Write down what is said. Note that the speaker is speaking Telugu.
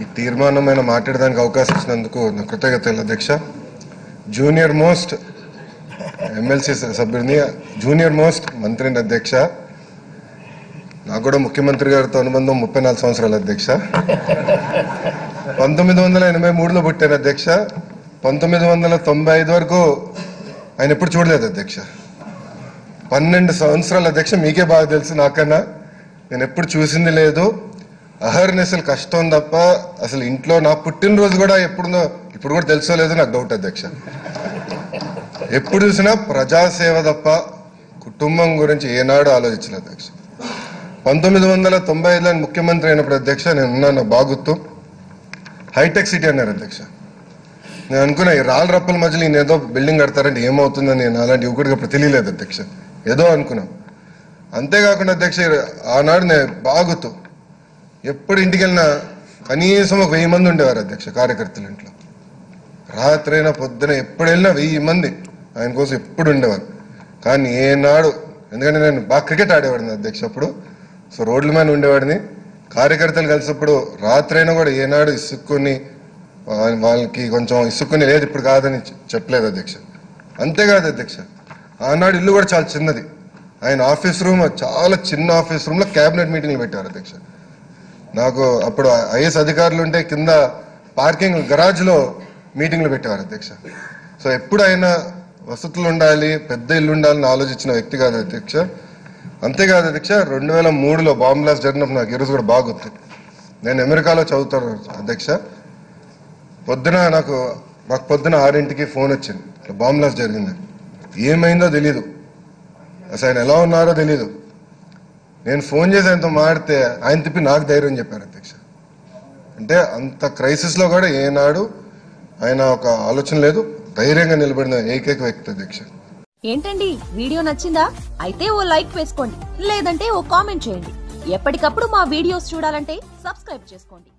ఈ తీర్మానమైన మాట్లాడడానికి అవకాశం ఇచ్చినందుకు నా కృతజ్ఞతలు అధ్యక్ష. జూనియర్ మోస్ట్ ఎమ్మెల్సీ సభ్యుడిని జూనియర్ మోస్ట్ మంత్రిని అధ్యక్ష. నాకు కూడా ముఖ్యమంత్రి గారితో అనుబంధం ముప్పై నాలుగు సంవత్సరాలు అధ్యక్ష. పంతొమ్మిది వందల ఎనభై మూడులో పుట్టాను అధ్యక్ష. పంతొమ్మిది వందల తొంభై ఐదు వరకు ఆయన ఎప్పుడు చూడలేదు అధ్యక్ష. పన్నెండు సంవత్సరాల అధ్యక్ష మీకే బాగా తెలుసు నాకన్నా. నేను ఎప్పుడు చూసింది లేదు. అహర్నిశలు కష్టం తప్ప అసలు ఇంట్లో నా పుట్టినరోజు కూడా ఎప్పుడుందో ఇప్పుడు కూడా తెలుసో లేదో నాకు డౌట్ అధ్యక్ష. ఎప్పుడు చూసినా ప్రజాసేవ తప్ప కుటుంబం గురించి ఏనాడు ఆలోచించలేదు అధ్యక్ష. పంతొమ్మిది వందల తొంభై ఐదులో ముఖ్యమంత్రి అయినప్పుడు అధ్యక్ష నేను ఉన్నాను బాగుత్తు. హైటెక్ సిటీ అన్నారు అధ్యక్ష. నేను అనుకున్నా ఈ రాళ్ళ రప్పల మధ్యలో ఈయన ఏదో బిల్డింగ్ కడతారంటే ఏమవుతుందని నేను అలాంటి యువకుడికి అప్పుడు తెలియలేదు అధ్యక్ష. ఏదో అనుకున్నాం. అంతేకాకుండా అధ్యక్ష ఆనాడు నేను బాగుతూ ఎప్పుడు ఇంటికి వెళ్ళినా కనీసం ఒక వెయ్యి మంది ఉండేవారు అధ్యక్ష కార్యకర్తలు ఇంట్లో. రాత్రైనా పొద్దున ఎప్పుడు వెళ్ళినా వెయ్యి మంది ఆయన కోసం ఎప్పుడు ఉండేవారు. కానీ ఏనాడు ఎందుకంటే నేను బాగా క్రికెట్ ఆడేవాడిని అధ్యక్ష అప్పుడు. సో రోడ్ల మీద ఉండేవాడిని. కార్యకర్తలు కలిసినప్పుడు రాత్రైనా కూడా ఏనాడు ఇసుక్కుని వాళ్ళకి కొంచెం ఇసుక్కుని లేదు ఇప్పుడు కాదని చెప్పలేదు అధ్యక్ష. అంతేకాదు అధ్యక్ష. ఆనాడు ఇల్లు కూడా చాలా చిన్నది. ఆయన ఆఫీస్ రూమ్ చాలా చిన్న ఆఫీస్ రూమ్లో క్యాబినెట్ మీటింగ్లు పెట్టారు అధ్యక్ష. నాకు అప్పుడు ఐఏఎస్ అధికారులు ఉంటే కింద పార్కింగ్ గరాజ్లో మీటింగ్లు పెట్టేవారు అధ్యక్ష. సో ఎప్పుడు ఆయన వసతులు ఉండాలి పెద్ద ఇల్లు ఉండాలని ఆలోచించిన వ్యక్తి కాదు అధ్యక్ష. అంతేకాదు అధ్యక్ష రెండు వేల మూడులో బాంబ్ బ్లాస్ట్ జరిగినప్పుడు నాకు ఈరోజు కూడా బాగా నేను అమెరికాలో చదువుతాను అధ్యక్ష. పొద్దున నాకు మాకు పొద్దున ఆరింటికి ఫోన్ వచ్చింది. ఇట్లా బాంబ్ బ్లాస్ట్ జరిగింది ఏమైందో తెలీదు. అసలు ఆయన ఎలా ఉన్నారో తెలీదు. నేను ఫోన్ చేసి ఆయనతో మాడితే ఆయన తిప్పి నాకు ధైర్యం చెప్పారు అధ్యక్ష. అంటే అంత క్రైసిస్లో కూడా ఏనాడు ఆయన ఒక ఆలోచన లేదు. ధైర్యంగా నిలబడిన ఏకైక వ్యక్తి అధ్యక్ష. ఏంటండి? వీడియో నచ్చిందా? అయితే ఓ లైక్ వేసుకోండి. లేదంటే ఓ కామెంట్ చేయండి. ఎప్పటికప్పుడు మా వీడియోస్ చూడాలంటే సబ్స్క్రైబ్ చేసుకోండి.